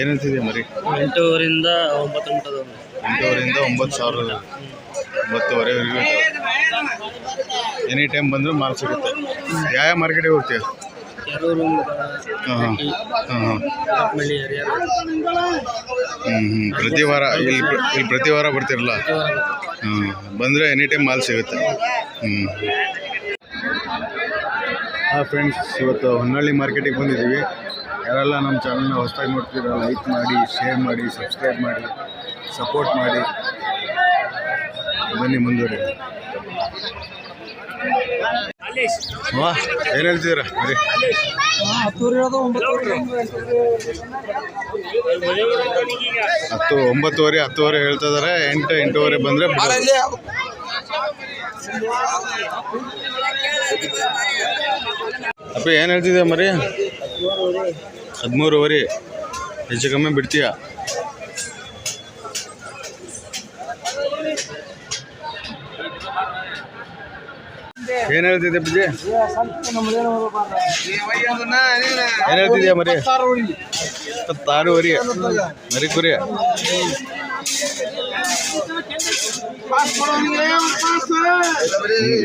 ಏನು ಮರಿ? ಎಂಟೂವರಿಂದ ಒಂಬತ್ತು ಎಂಟೂವರೆಯಿಂದ ಒಂಬತ್ತು ಸಾವಿರ ಒಂಬತ್ತುವರೆವರೆಗೂ ಎನಿ ಟೈಮ್ ಬಂದರೂ ಮಾಲ್ ಸಿಗುತ್ತೆ. ಯಾವ ಯಾವ ಮಾರ್ಕೆಟಿಗೆ ಹೋಗ್ತೀವಿ ಹಾಂ ಹಾಂ ಹಾಂ. ಹಾಂ ಹ್ಞೂ ಹ್ಞೂ ಪ್ರತಿ ವಾರ ಇಲ್ಲಿ ಇಲ್ಲಿ ಪ್ರತಿ ವಾರ ಬರ್ತಿರಲ್ಲ? ಹ್ಞೂ ಬಂದರೆ ಎನಿ ಟೈಮ್ ಮಾಲ್ ಸಿಗುತ್ತೆ. ಹ್ಞೂ ಹಾಂ ಫ್ರೆಂಡ್ಸ್ ಇವತ್ತು ಹೊನ್ನಳ್ಳಿ ಮಾರ್ಕೆಟಿಗೆ ಬಂದಿದ್ದೀವಿ. ಯಾರೆಲ್ಲ ನಮ್ಮ ಚಾನಲ್ನ ಹೊಸದಾಗಿ ನೋಡ್ತೀರ ಲೈಕ್ ಮಾಡಿ ಶೇರ್ ಮಾಡಿ ಸಬ್ಸ್ಕ್ರೈಬ್ ಮಾಡಿ ಸಪೋರ್ಟ್ ಮಾಡಿ. ಬನ್ನಿ ಮುಂದುವರಿ. ಏನು ಹೇಳ್ತಿದ್ದೀರಾ? ಬರೀ ಹತ್ತು, ಒಂಬತ್ತುವರೆ, ಹತ್ತುವರೆ ಹೇಳ್ತಾ ಇದಾರೆ. ಎಂಟು, ಎಂಟೂವರೆ ಬಂದರೆ ಅಪ್ಪ, ಏನು ಹೇಳ್ತಿದ್ದೆ ಮರಿ? ಹದಿಮೂರುವರೆ. ಹೆಚ್ಚು ಕಮ್ಮಿ ಬಿಡ್ತೀಯ? ಏನು ಹೇಳ್ತಿದ್ದೆ ಬಿಜಿ ಏನು ಹೇಳ್ತಿದ್ಯಾ ಮರಿ? ಇಪ್ಪತ್ತಾರೂವರೆ. ಮರಿ ಕುರಿ.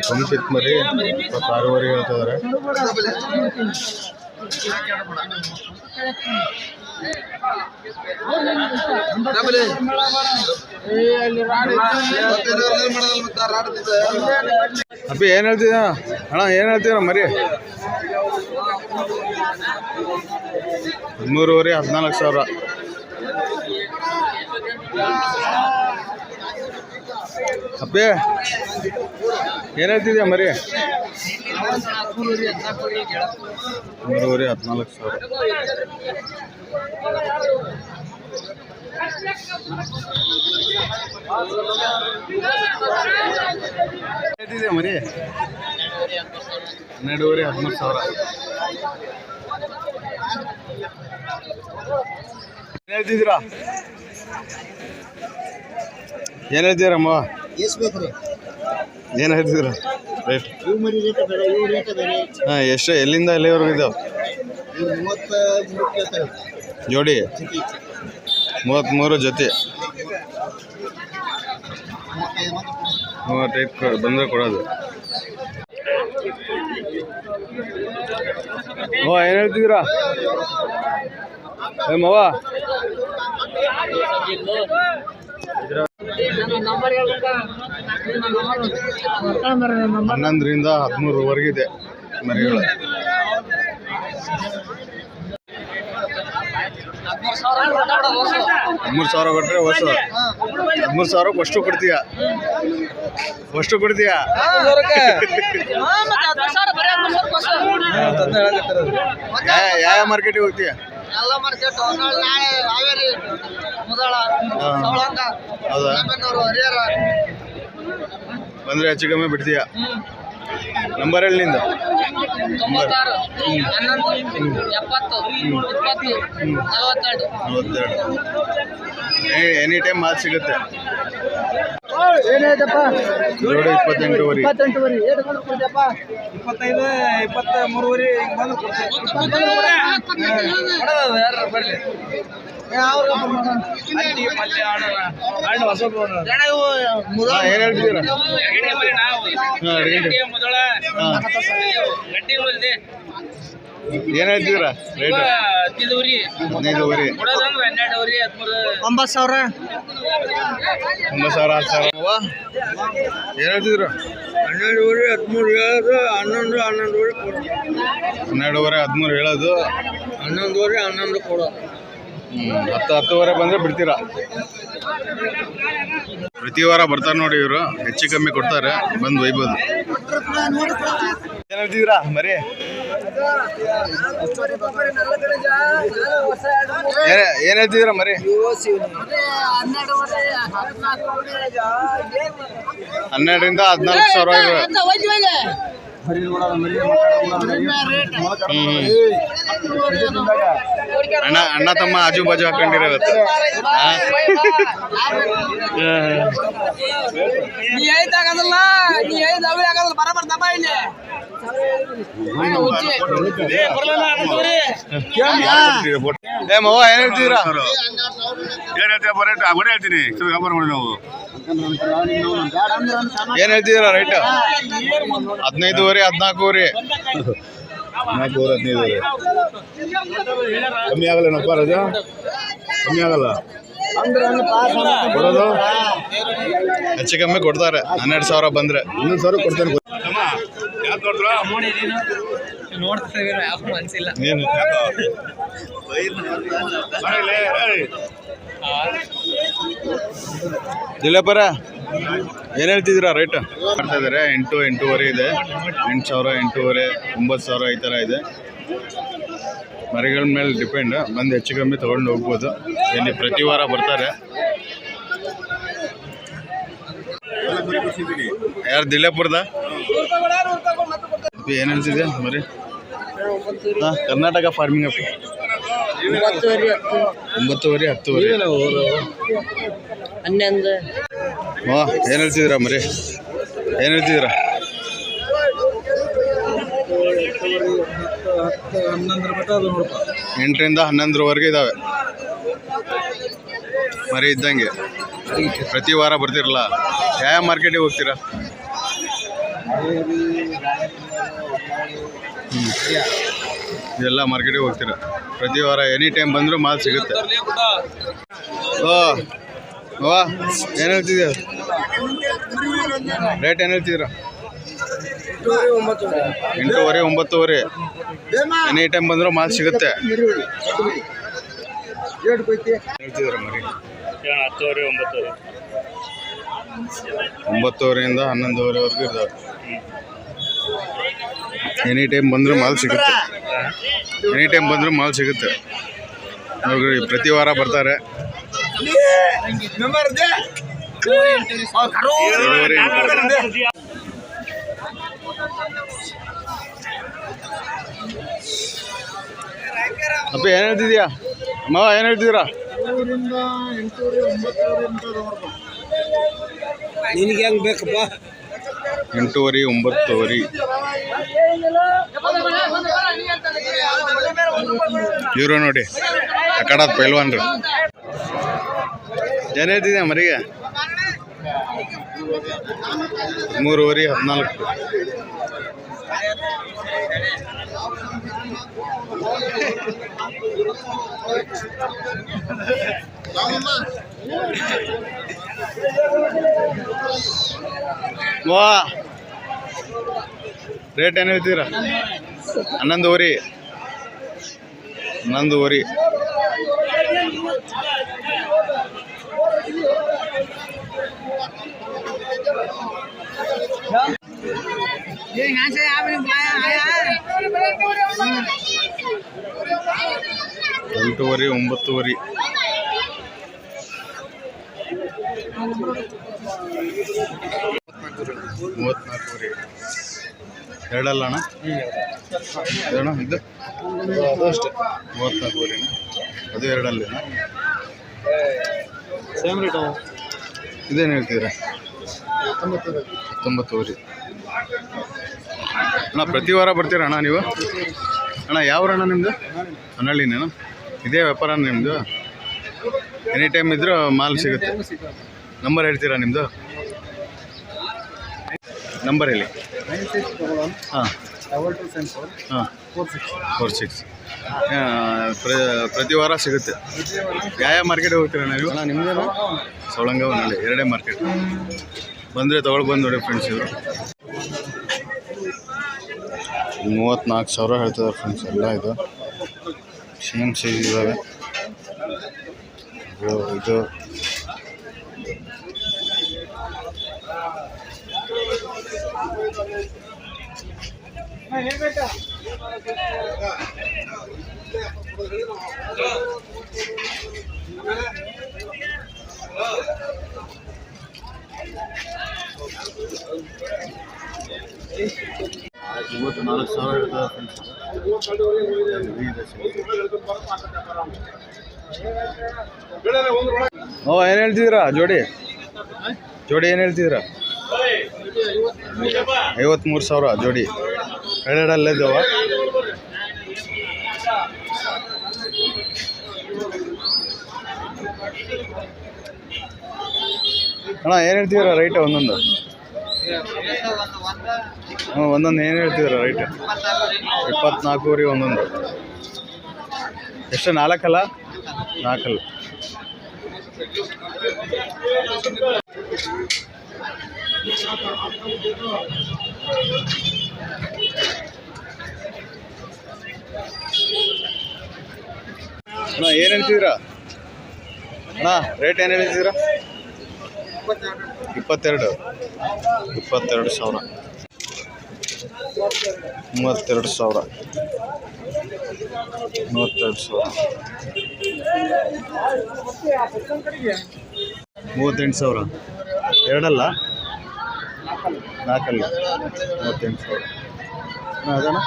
ತುಂಬಿತ್ತು ಮರಿ, ಇಪ್ಪತ್ತಾರೂವರೆ ಹೇಳ್ತಿದಾರೆ ಅಪ್ಪಿ ಏನು ಹೇಳ್ತಿದ್ದ ಅಣ್ಣ ಏನು ಹೇಳ್ತೀರ ಮರಿ? ಹದಿಮೂರುವರೆ ಹದಿನಾಲ್ಕು ಸಾವಿರ. ಅಪ್ಪಿ ಏನು ಹೇಳ್ತಿದ್ಯಾ ಮರಿ? ಮೂರುವರೆ ಹದಿನಾಲ್ಕು ಸಾವಿರ. ಮರಿ? ಹನ್ನೆರಡೂವರೆ ಹದಿಮೂರು ಸಾವಿರ. ಏನು ಹೇಳ್ತಿದ್ದೀರಾ? ಏನು ಹೇಳ್ತೀರಮ್ಮ ಏನು ಹೇಳ್ತಿದ್ದೀರಾ? ರೇಟ್ ಇವು ಮರಿ ರೇಟ್ ಬೇರೆ ಇವು ರೇಟ್ ಬೇರೆ ಹಾಂ ಎಷ್ಟು ಎಲ್ಲಿಂದ ಎಲ್ಲಿವರೆಗೂ ಇದಾವೆ? ಇವು ಮೂವತ್ತ ಮೂರು ಕೇಳ್ತಾರೆ ಜೋಡಿ? ಮೂವತ್ತ್ಮೂರು ಜೊತೆ. ಮೂವತ್ತೈದು ಬಂದರೆ ಕೊಡೋದು. ಓ ಏನು ಹೇಳ್ತಿದ್ದೀರಾ? ಏ ಮವ? ಹನ್ನೊಂದರಿಂದ ಹದಿಮೂರುವರೆಗಿದೆ ಮರಿಗಳು. ಹದಿಮೂರು ಸಾವಿರ ಕೊಟ್ಟರೆ ಹೊಸ ಹದಿಮೂರು ಸಾವಿರ ಅಷ್ಟು ಕೊಡ್ತೀಯ? ಅಷ್ಟು ಕೊಡ್ತೀಯ? ಯಾವ ಮಾರ್ಕೆಟಿಗೆ ಹೋಗ್ತೀಯ? ಹೌದಾ? ಬಂದರೆ ಹೆಚ್ಚು ಕಮ್ಮಿ ಬಿಡ್ತೀಯಾ? ನಂಬರ್ ಹೇಳಿ ನಿಂದು? ತೊಂಬತ್ತಾರು. ಹನ್ನೊಂದು ಎಪ್ಪತ್ತು ಇಪ್ಪತ್ತು ನಲವತ್ತೆರಡು. ನಲವತ್ತೆರಡು. ಎನಿ ಟೈಮ್ ಮಾತು ಸಿಗುತ್ತೆ. ಏನಾಯ್ತಪ್ಪ? ಜೋಡಿ ಇಪ್ಪತ್ತೆಂಟುವರೆ ಇಪ್ಪತ್ತೆಂಟುವರೆ ಇಪ್ಪತ್ತೈದು ಇಪ್ಪತ್ತ ಮೂರುವರೆ ಹಿಂಗೆ ಏನ್ ಹೇಳ್ತಿದ್ದೀರಾ? ಹಾಂ ಏನು ರೇಟ್ ಹದಿನೈದುವರೆ ಒಂಬತ್ತು ಸಾವಿರ. ಒಂಬತ್ತು ಸಾವಿರ ಹತ್ತು ಸಾವಿರ. ಏನು ಹೇಳ್ತಿದ್ರು? ಹನ್ನೆರಡುವರೆ ಹದಿಮೂರು ಹೇಳೋದು ಹನ್ನೊಂದು ಹನ್ನೊಂದುವರೆ ಕೊಡು ಹನ್ನೆರಡುವರೆ ಹದಿಮೂರು ಹೇಳೋದು. ಹನ್ನೊಂದುವರೆ ಹನ್ನೊಂದು ಕೊಡು ಹ್ಮ್, ಹತ್ತು ಹತ್ತುವರೆ ಬಂದರೆ ಬಿಡ್ತೀರಾ? ಪ್ರತಿ ವಾರ ಬರ್ತಾರೆ ನೋಡಿ ಇವರು. ಹೆಚ್ಚು ಕಮ್ಮಿ ಕೊಡ್ತಾರೆ. ಬಂದು ಒಯ್ಬೋದು. ಏನು ಹೇಳ್ತಿದ್ದೀರಾ ಮರಿ? ಏನ್ ಹೇಳ್ತಿದ್ದೀರಾ ಮರಿ? ಹನ್ನೆರಡರಿಂದ ಹದಿನಾಲ್ಕು ಸಾವಿರ ಅಣ್ಣ ಅಣ್ಣ ತಮ್ಮ ಆಜು ಬಾಜು ಇವತ್ತು? ನೀ ಐದು ನೀ ಬರ ಇಲ್ಲಿ ಏನು ಹೇಳ್ತಿದ್ದೀರಾ ಏನ್ ಹೇಳ್ತೀರಾ, ಬರೋ ಹೇಳ್ತೀನಿ. ವ್ಯಾಪಾರ ಮಾಡಿ ನಾವು. ಏನು ಹೇಳ್ತಿದ್ದೀರಾ ರೈಟ್? ಹದಿನೈದುವರೆ ಹದಿನಾಲ್ಕೂವರೆ. ನಾಲ್ಕೂವರೆ ಹದಿನೈದುವರೆ. ಕಮ್ಮಿ ಆಗಲ್ಲೇನಪ್ಪ ರಾಜ? ಕಮ್ಮಿ ಆಗಲ್ಲ? ಕೊಡೋದು? ಹೆಚ್ಚು ಕಮ್ಮಿ ಕೊಡ್ತಾರೆ. ಹನ್ನೆರಡು ಸಾವಿರ ಬಂದ್ರೆ. ಇನ್ನೊಂದು ಸಾವಿರ ಕೊಡ್ತೇನೆ. ಯಾಕೆ ನೋಡಿದ್ರ ನೋಡ್ತಿದ್ದೀರ ಏನ್ ಹೇಳ್ತಿದ್ದೀರಾ ರೇಟ್ ಮಾಡ್ತಾ ಇದ್ದಾರೆ ಎಂಟು, ಎಂಟೂವರೆ ಇದೆ. ಎಂಟು ಸಾವಿರ, ಎಂಟೂವರೆ, ಒಂಬತ್ತು ಸಾವಿರ ಈ ಥರ ಇದೆ. ಮರಿಗಳ ಮೇಲೆ ಡಿಪೆಂಡ್ ಬಂದು ಹೆಚ್ಚು ಕಮ್ಮಿ ತೊಗೊಂಡು ಹೋಗ್ಬೋದು. ಇಲ್ಲಿ ಪ್ರತಿ ವಾರ ಬರ್ತಾರೆ. ಯಾರು ದಿಲ್ಲಾಪುರದ ಏನು ಹೇಳ್ತಿದ್ಯಾ ಮರಿ? ಹಾಂ, ಕರ್ನಾಟಕ ಫಾರ್ಮಿಂಗ್ ಅಪ್ಪ ಒಂಬತ್ತುವರೆ ಹತ್ತುವರೆ. ಹನ್ನೊಂದು. ಹಾ ಏನು ಹೇಳ್ತಿದ್ದೀರಾ ಮರಿ? ಏನು ಹೇಳ್ತಿದ್ದೀರಾ? ಎಂಟರಿಂದ ಹನ್ನೊಂದರವರೆಗೆ ಇದ್ದಾವೆ ಮರಿ ಇದ್ದಂಗೆ. ಪ್ರತಿ ವಾರ ಬರ್ತಿರಲ್ಲ. ಯಾವ ಮಾರ್ಕೆಟಿಗೆ ಹೋಗ್ತೀರಾ? ಹ್ಮ್. ಇದೆಲ್ಲ ಮಾರ್ಕೆಟಿಗೆ ಹೋಗ್ತೀರ. ಪ್ರತಿ ವಾರ ಎನಿ ಟೈಮ್ ಬಂದರೂ ಮಾಲ್ ಸಿಗುತ್ತೆ. ಓ ಓ ಏನು ಹೇಳ್ತಿದ್ದೀರ ರೇಟ್ ಏನು ಹೇಳ್ತಿದ್ರ ಎಂಟೂವರೆ, ಒಂಬತ್ತುವರೆ. ಎನಿ ಟೈಮ್ ಬಂದರೂ ಮಾಲ್ ಸಿಗುತ್ತೆ. ಮರಿ ಹತ್ತುವರೆ ಒಂಬತ್ತುವರೆ ಒಂಬತ್ತುವರೆಯಿಂದ ಹನ್ನೊಂದುವರೆವರೆಗೂ ಇದ್ದಾವೆ ಎನಿ ಟೈಮ್ ಬಂದರೂ ಮಾಲ್ ಸಿಗುತ್ತೆ. ಎನಿ ಟೈಮ್ ಬಂದರೂ ಮಾಲ್ ಸಿಗುತ್ತೆ. ನೋಡ್ರಿ ಪ್ರತಿ ವಾರ ಬರ್ತಾರೆ. ಅಪ್ಪ ಏನು ಹೇಳ್ತಿದ್ಯಾ ಮಾವ ಏನು ಹೇಳ್ತಿದ್ದೀರಾ? ನಿನಗೆ ಹೆಂಗ್ ಬೇಕಪ್ಪ? ಎಂಟೂವರೆ ಒಂಬತ್ತುವರೆ. ಇವರು ನೋಡಿ ಅಕಡ ಪೈಲ್ವಾನ್ರು. ಏನು ಹೇಳ್ತಿದ್ಯಾ ಮರಿಗೆ? ಮೂರುವರೆ ಹದಿನಾಲ್ಕು. ವಾ. ರೇಟ್ ಏನು ಹೇಳ್ತೀರಾ? ಹನ್ನೊಂದುವರೆ ಹನ್ನೊಂದುವರೆ ಎಂಟೂವರೆ ಒಂಬತ್ತುವರೆ. ಮೂವತ್ತ್ನಾಲ್ಕುವರೆ ಎರಡಲ್ಲ ಅಣ್ಣ. ಎರಡಣ್ಣ ಇದು? ಅಷ್ಟೇ. ಮೂವತ್ತ್ನಾಲ್ಕುವರೆನಾ ಅದು ಎರಡಲ್ಲೇನಾ ಸೇಮ್ ರೇಟ್ ಇದೇನು ಹೇಳ್ತಿದ್ದೀರಾ? ಹತ್ತೊಂಬತ್ತುವರೆ ಅಣ್ಣ ಪ್ರತಿ ವಾರ ಬರ್ತೀರಾ ಅಣ್ಣ ನೀವು? ಅಣ್ಣ ಯಾವ ಅಣ್ಣ ನಿಮ್ಮದು ಹನ್ನಳ್ಳಿನೇನು ಇದೇ ವ್ಯಾಪಾರ ನಿಮ್ಮದು ಎನಿ ಟೈಮ್ ಇದ್ದರೂ ಮಾಲ್ ಸಿಗುತ್ತೆ. ನಂಬರ್ ಹೇಳ್ತೀರಾ ನಿಮ್ಮದು ನಂಬರ್ ಹೇಳಿ. ನೈನ್ ಸಿಕ್ಸ್ ಡಬಲ್ ಒನ್ ಹಾಂ. ಡಬಲ್ ಟು ಸೆವೆನ್ ಫೋರ್ ಹಾಂ ಫೋರ್ ಸಿಕ್ಸ್ ಫೋರ್ ಸಿಕ್ಸ್ ಪ್ರತಿ ವಾರ ಸಿಗುತ್ತೆ. ಯಾವ ಯಾವ ಮಾರ್ಕೆಟ್ ಹೋಗ್ತೀರಾ ನೀವು? ಅಣ್ಣ ಸೌಳಂಗ ಒಂದಲ್ಲಿ ಎರಡೇ ಮಾರ್ಕೆಟ್ ಬಂದರೆ ತೊಗೊಳ್ಬಂದು ನೋಡಿ ಫ್ರೆಂಡ್ಸ್ ಇವರು. ಮೂವತ್ತ್ನಾಲ್ಕು ಸಾವಿರ ಹೇಳ್ತಿದ್ದಾರೆ ಫ್ರೆಂಡ್ಸ್ ಎಲ್ಲ ಇದು. ಸೇಮ್ ಸೈಜ್ ಇದ್ದಾವೆ ಇದು. ಇದು ಮೂವತ್ತ್ನಾಲ್ಕು ಸಾವಿರ ಓ ಏನು ಜೋಡಿ? ಜೋಡಿ ಏನ್ ಹೇಳ್ತಿದ್ದೀರಾ? ಐವತ್ತ್ಮೂರು ಸಾವಿರ ಜೋಡಿ. ಎರಡೆರಡಲ್ಲೇ ಇದ್ದಾವ ಅಣ್ಣ ಏನು ಹೇಳ್ತಿದ್ದೀರಾ ರೈಟ್ ಒಂದೊಂದು ಹ್ಞೂ ಒಂದೊಂದು ಏನು ಹೇಳ್ತಿದ್ದೀರಾ ರೈಟ್ ಇಪ್ಪತ್ನಾಲ್ಕೂವರೆ ಒಂದೊಂದು ಎಷ್ಟು ನಾಲ್ಕಲ್ಲ ನಾಲ್ಕಲ್ಲ ಅಣ್ಣ, ಏನು ಹೇಳ್ತಿದ್ದೀರಾ? ಅಣ್ಣ ರೇಟ್ ಏನು ಹೇಳ್ತಿದ್ದೀರಾ? ಇಪ್ಪತ್ತೆರಡು. ಇಪ್ಪತ್ತೆರಡು ಸಾವಿರ. ಮೂವತ್ತೆರಡು ಸಾವಿರ. ಮೂವತ್ತೆರಡು ಸಾವಿರ. ಮೂವತ್ತೆಂಟು ಸಾವಿರ. ಎರಡಲ್ಲ? ನಾಲ್ಕಲ್ಲ. ಮೂವತ್ತೆಂಟು ಸಾವಿರ. ಅದಣ್ಣ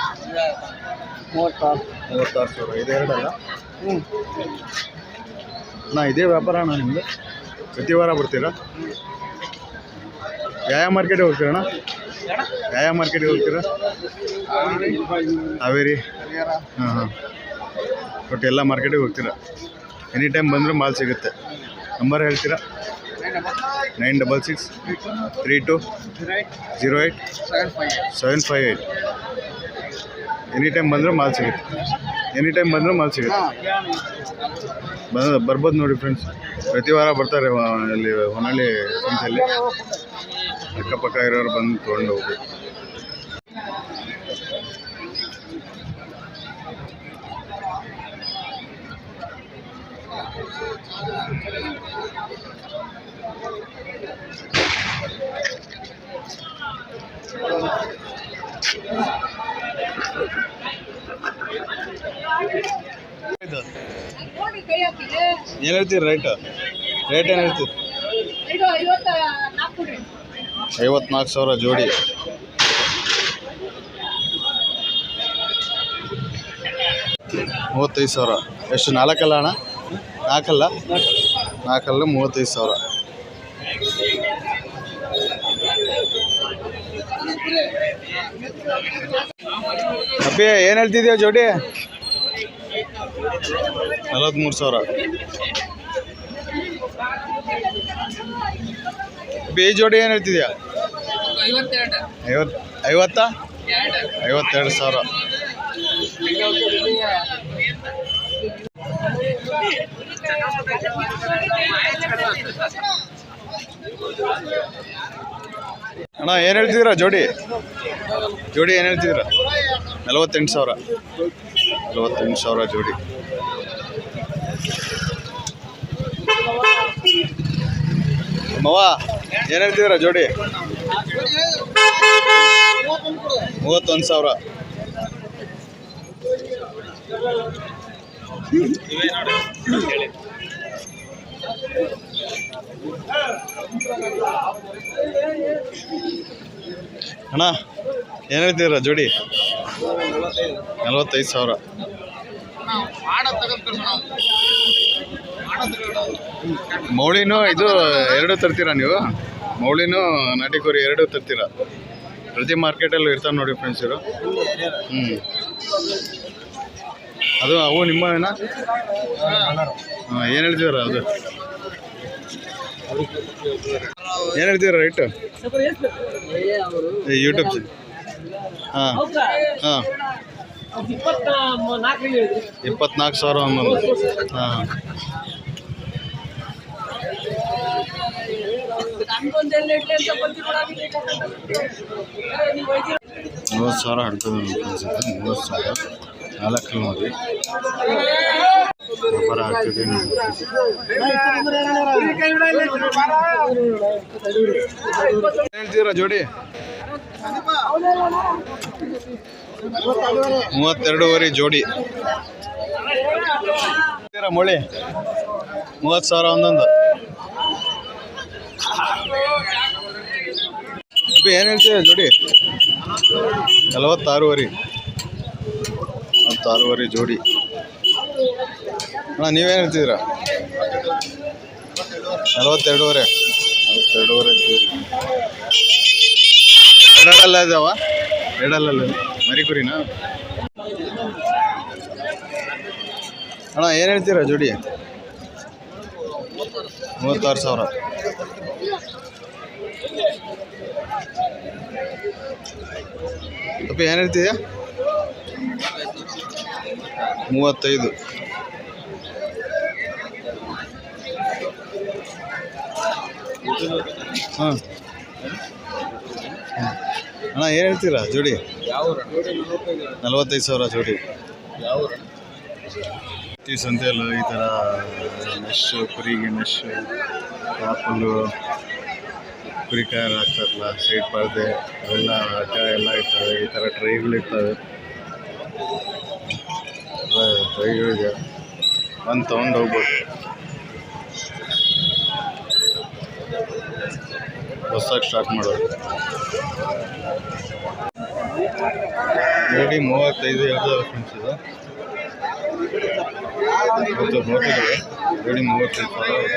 ಮೂವತ್ತಾರು ಮೂವತ್ತಾರು ಸಾವಿರ. ಇದು ಎರಡಲ್ಲ? ಹ್ಞೂ ಅಣ್ಣ ಇದೇ ವ್ಯಾಪಾರ ಅಣ್ಣ ನಿಮ್ಮದು ಪ್ರತಿ ವಾರ ಬರ್ತೀರಾ? ಯಾವ ಮಾರ್ಕೆಟಿಗೆ ಹೋಗ್ತೀರಾ ಅಣ್ಣ? ಯಾವ ಮಾರ್ಕೆಟಿಗೆ ಹೋಗ್ತೀರಾ? ಹಾವೇರಿ. ಹಾಂ ಹಾಂ. ಒಟ್ಟು ಎಲ್ಲ ಮಾರ್ಕೆಟಿಗೆ ಹೋಗ್ತೀರಾ? ಎನಿ ಟೈಮ್ ಬಂದರೂ ಮಾಲ್ ಸಿಗುತ್ತೆ. ನಂಬರ್ ಹೇಳ್ತೀರಾ? Nine double six three two zero eight seven five eight any time ಬಂದರೂ ಮಾಲ್ ಸಿಗುತ್ತೆ. ಎನಿ ಟೈಮ್ ಬಂದರೂ ಮಾಲ್ ಸಿಗುತ್ತೆ. ಬಂದ ಬರ್ಬೋದು ನೋಡಿ ಫ್ರೆಂಡ್ಸ್ ಪ್ರತಿ ವಾರ ಬರ್ತಾರೆ ಅಲ್ಲಿ ಹೊನ್ನಳ್ಳಿ ಸಂತೆಯಲ್ಲಿ. ಅಕ್ಕಪಕ್ಕ ಇರೋರು ಬಂದು ತೊಗೊಂಡು ಹೋಗ್ಬೇಕು. ಇದು ನೋಡಿ ಕೈ ಹಾಕಿದೆ ಏನು ಹೇಳ್ತೀರಿ ರೇಟ್ ರೇಟ್ ಏನು ಹೇಳ್ತೀರಿ? ಐವತ್ನಾಲ್ಕು ಸಾವಿರ ಜೋಡಿ. ಮೂವತ್ತೈದು ಸಾವಿರ. ಎಷ್ಟು, ನಾಲ್ಕಲ್ಲ ಅಣ್ಣ? ನಾಲ್ಕಲ್ಲ? ನಾಲ್ಕಲ್ಲ ಮೂವತ್ತೈದು ಸಾವಿರ. ಅಪ್ಪಿ ಏನ್ ಹೇಳ್ತಿದ್ಯಾ ಜೋಡಿ? ನಲವತ್ತ್ಮೂರು ಸಾವಿರ. ಅಪ್ಪಿ ಈ ಜೋಡಿ ಏನ್ ಹೇಳ್ತಿದ್ಯಾ? ಐವತ್ತ ಐವತ್ತು ಐವತ್ತಾ ಐವತ್ತೆರಡು ಸಾವಿರ. ಅಣ್ಣ ಏನ್ ಹೇಳ್ತಿದ್ದೀರಾ ಜೋಡಿ? ಜೋಡಿ ಏನು ಹೇಳ್ತಿದ್ರ ನಲವತ್ತೆಂಟು ಸಾವಿರ. ನಲವತ್ತೆಂಟು ಸಾವಿರ ಜೋಡಿ. ಮವ, ಏನು ಹೇಳ್ತಿದ್ರ ಜೋಡಿ? ಮೂವತ್ತೊಂದು ಸಾವಿರ. ಅಣ್ಣ ಏನು ಹೇಳ್ತೀರ ಜೋಡಿ? ನಲ್ವತ್ತೈದು ಸಾವಿರ. ಮೌಳಿನೂ ಇದು ಎರಡು ತರ್ತೀರಾ ನೀವು? ಮೌಳಿನೂ ನಾಟಿ ಕೋರಿ ಎರಡು ತರ್ತೀರಾ? ಪ್ರತಿ ಮಾರ್ಕೆಟಲ್ಲೂ ಇರ್ತಾವೆ ನೋಡಿ ಫ್ರೆಂಡ್ಸ್ ಇವರು. ಹ್ಞೂ ಅದು ಅವು ನಿಮ್ಮವೇನಾ? ಹಾಂ ಏನು ಹೇಳ್ತೀರ ಅದು? ಏನು ಹೇಳ್ತೀರ? ರೈಟು ಯೂಟ್ಯೂಬ್ ಹಾಂ. ಇಪ್ಪತ್ನಾಲ್ಕು ಸಾವಿರ ಒಂದೊಂದು ಹಾಂ. ಮೂವತ್ತು ಸಾವಿರ ಹಡ್ತದೆ ಅನ್ಸುತ್ತೆ. ಮೂವತ್ತು ಸಾವಿರ. ನಾಲ್ಕು ನೋಡಿ. ವ್ಯಾಪಾರ ಆಗ್ತಿದೆ ಹೇಳ್ತೀರಾ ಜೋಡಿ? ಮೂವತ್ತೆರಡೂವರೆ ಜೋಡಿ. ಮೊಳಿ ಮೂವತ್ತು ಸಾವಿರ ಒಂದೊಂದು. ಏನು ಹೇಳ್ತೀವಿ ಜೋಡಿ? ನಲವತ್ತಾರೂವರೆ. ನಲವತ್ತಾರೂವರೆ ಜೋಡಿ. ಅಣ್ಣ, ನೀವೇನು ಹೇಳ್ತಿದ್ದೀರಾ? ನಲವತ್ತೆರಡೂವರೆ. ನಲವತ್ತೆರಡೂವರೆ ಜೋಡಿ. ಎರಡಲ್ಲ ಇದಾವ ಎರಡಲ್ಲ ಮರಿ ಕುರಿನಾ ಅಣ್ಣ, ಏನು ಹೇಳ್ತೀರಾ ಜೋಡಿ? ಮೂವತ್ತಾರು ಸಾವಿರ. ಅಪ್ಪ, ಏನು ಹೇಳ್ತೀಯಾ? ಮೂವತ್ತೈದು. ಹಾಂ ಅಣ್ಣ ಏನು ಹೇಳ್ತೀರಾ? ಜೋಡಿ? ನಲ್ವತ್ತೈದು ಸಾವಿರ ಜೋಡಿ. ಟಿ ಸಂತೆಯಲ್ಲೂ ಈ ಥರ ಮೆಶ್ ಕುರಿಗೆ ಮೆಶ್ ಆಪಲ್ಲು ಕುರಿ ಕಾಯರ್ ಹಾಕ್ತಾರಲ್ಲ ಸೈಡ್ ಪರದೆ ಅವೆಲ್ಲ ಆಟ ಎಲ್ಲ ಇರ್ತವೆ ಈ ಥರ ಟ್ರೈಗಳು ಇರ್ತವೆ. ಟ್ರೈಗಳಿದೆ ಬಂದು ತೊಗೊಂಡು ಹೋಗ್ಬೋದು. ಹೊಸ್ದಾಗಿ ಸ್ಟಾರ್ಟ್ ಮಾಡೋದು. ನೋಡಿ ಮೂವತ್ತೈದು, ಎರಡು ಫ್ರೆಂಡ್ಸ್ ಇದು. ನೋಡಿ ಮೂವತ್ತೈದು ಸಾವಿರ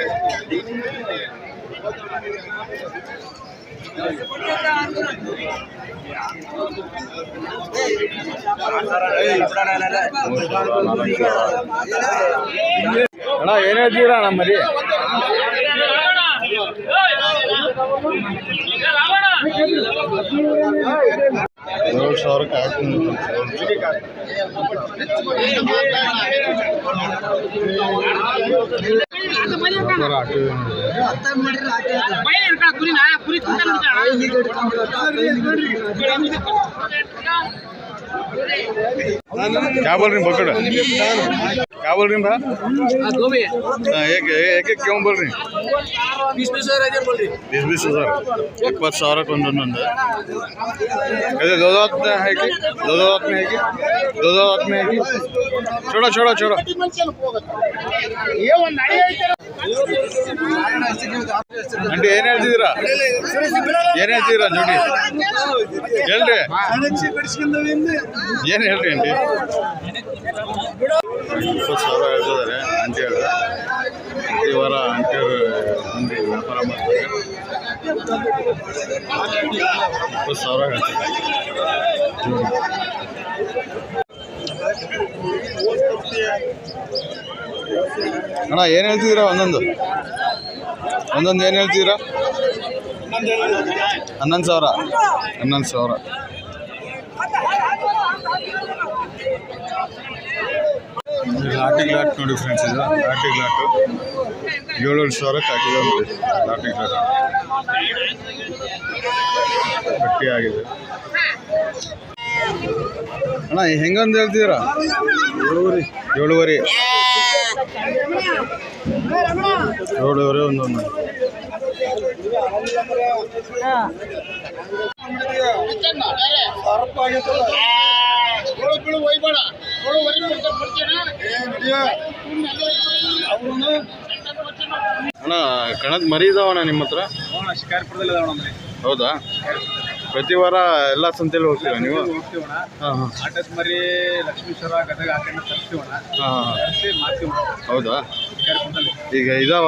ಅಣ್ಣ, ಏನು ಹೇಳ್ತೀರಾ ಅಣ್ಣ வருஷம் வரைக்கும் ஆக்டிங் क्या बोल क्या बोल रही भैया? दो है हाँ, एक एक एक क्यों बोल रही बीस बीस हज़ार एक पाँच सारा कौन दोनों कैसे दो दो में है कि दो दो में है कि दो दो में है कि छोड़ा छोड़ा छोड़ा। అంటే ఏం ಹೇಳ್ತಿದ್ದೀರಾ ఏం ಹೇಳ್ತಿದ್ದೀರಾ ಇಪ್ಪತ್ತು ಸಾವಿರ ಹೇಳ್ತಿದ್ದಾರೆ ಆಂಟಿ ಅವರು ಈ ವಾರ ಆಂಟಿ ಒಂದು ಬಂದು ವ್ಯಾಪಾರ ಮಾಡ್ತಾರೆ. ಇಪ್ಪತ್ತು ಸಾವಿರ ಹೇಳ್ತಾರೆ ಅಣ್ಣ, ಏನು ಹೇಳ್ತಿದ್ದೀರಾ ಒಂದೊಂದು? ಒಂದೊಂದು ಏನು ಹೇಳ್ತಿದ್ದೀರಾ? ಹನ್ನೊಂದು ಸಾವಿರ. ಹನ್ನೊಂದು ಸಾವಿರ. ಲಾಟಿ ಗ್ಲಾಟ್ ನೋಡಿ ಫ್ರೆಂಡ್ಸ್ ಇದು. ಲಾಟಿ ಗ್ಲಾಟು. ಏಳೇಳು ಸಾವಿರಕ್ಕೆ ಹಾಕಿದೆ ನೋಡಿ ಲಾಟಿ ಗ್ಲಾಟ್. ಗಟ್ಟಿ ಆಗಿದೆ ಅಣ್ಣ ಹೆಂಗಂದು ಹೇಳ್ತಿದ್ದೀರಾ ಏಳುವರೆ. ಏಳುವರೆ. ಏಳುವರೆ ಒಂದೊಂದು. ಅಣ್ಣ ಕಣದ ಮರಿ ಇದಾವಣ್ಣ ನಿಮ್ಮ ಹತ್ರ? ಶಿಕಾರಿಪುರದಲ್ಲಿ ಹೌದಾ? ಪ್ರತಿ ವಾರ ಎಲ್ಲ ಸಂತೆಯಲ್ಲಿ ಹೋಗ್ತೀರಾ ನೀವು? ಆಟದ ಮರಿ ಲಕ್ಷ್ಮೀಶ್ವರ ಗದಗ ಆ ಕಡೆ ತರಿಸಿ ಹೌದಾ? ಈಗ ಇದಾವ?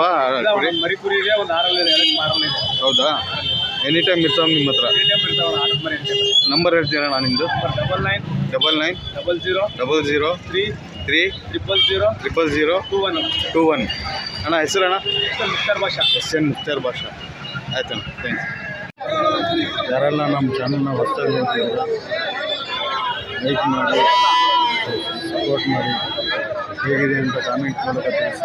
ಮರಿಪುರಿ ಮರಿ ಕುರಿ ಇದೆ ಒಂದು ಆರಲ್ಲಿ ಇದೆ ಎರಡು ಮಾರಲ್ಲಿ ಇದೆ. ಹೌದಾ? ಎನಿ ಟೈಮ್ ಇರ್ತಾವ ನಿಮ್ಮ ಹತ್ರ? ಆಟದ ಮರಿ ನಂಬರ್ ಹೇಳ್ತೀರಣ್ಣ ನಿಮ್ಮದು double nine double nine double zero double zero three three triple zero triple zero two one two one ಅಣ್ಣ ಹೆಸರಣ್ಣ? Mister Basha. S N Mukhtar Basha ಆಯ್ತಣ್ಣ ಥ್ಯಾಂಕ್ಸ್ ಯಾರೆಲ್ಲ ನಮ್ಮ ಚಾನಲ್ನ ಹೊಸ್ತಾಗಿ ನೋಡ್ತಿದ್ದೀರಾ ಲೈಕ್ ಮಾಡಿ ಸಪೋರ್ಟ್ ಮಾಡಿ ಹೇಗಿದೆ ಅಂತ ಕಾಮೆಂಟ್ ಮೂಲಕ ತಿಳಿಸಿ.